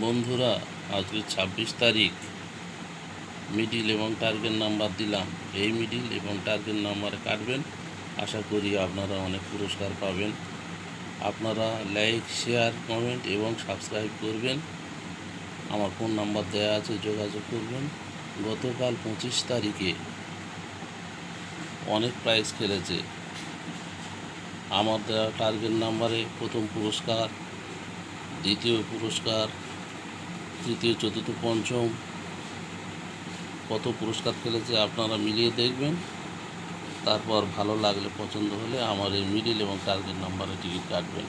বন্ধুরা, আজকে ছাব্বিশ তারিখ। মিডিল এবং টার্গেট নাম্বার দিলাম। এই মিডিল এবং টার্গেট নাম্বারে কাটবেন। আশা করি আপনারা অনেক পুরস্কার পাবেন। আপনারা লাইক শেয়ার কমেন্ট এবং সাবস্ক্রাইব করবেন। আমার ফোন নাম্বার দেওয়া আছে, যোগাযোগ করবেন। গতকাল পঁচিশ তারিখে অনেক প্রাইজ খেলেছে। আমার দেওয়া টার্গেট নাম্বারে প্রথম পুরস্কার, দ্বিতীয় পুরস্কার তৃতীয়, চতুর্থ, পঞ্চম কত পুরস্কার খেলেছে আপনারা মিলিয়ে দেখবেন। তারপর ভালো লাগলে, পছন্দ হলে আমার এই মিডিল এবং টার্গেট নাম্বারে টিকিট কাটবেন।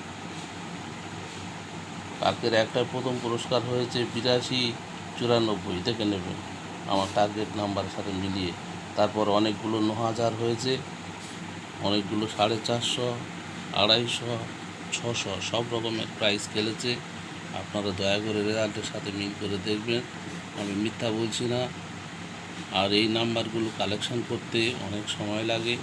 কালকের একটা প্রথম পুরস্কার হয়েছে বিরাশি চুরানব্বই, দেখে নেবেন। আমার টার্গেট নাম্বারের সাথে মিলিয়ে। তারপর অনেকগুলো ন হাজার হয়েছে, অনেকগুলো সাড়ে চারশো, আড়াইশো, ছশো, সব রকমের প্রাইস খেলেছে। আপনারা দয়া করে রেজাল্টের সাথে মিল করে দেখবেন। আমি মিথ্যা বলছি না। আর এই নাম্বারগুলো কালেকশন করতে অনেক সময় লাগে।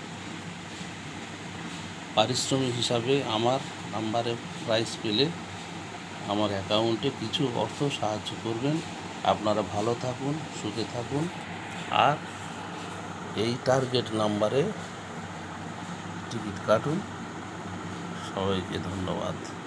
পারিশ্রমিক হিসাবে আমার নাম্বারে প্রাইস পেলে আমার অ্যাকাউন্টে কিছু অর্থ সাহায্য করবেন। আপনারা ভালো থাকুন, সুখে থাকুন। আর এই টার্গেট নাম্বারে টিকিট কাটুন। সবাইকে ধন্যবাদ।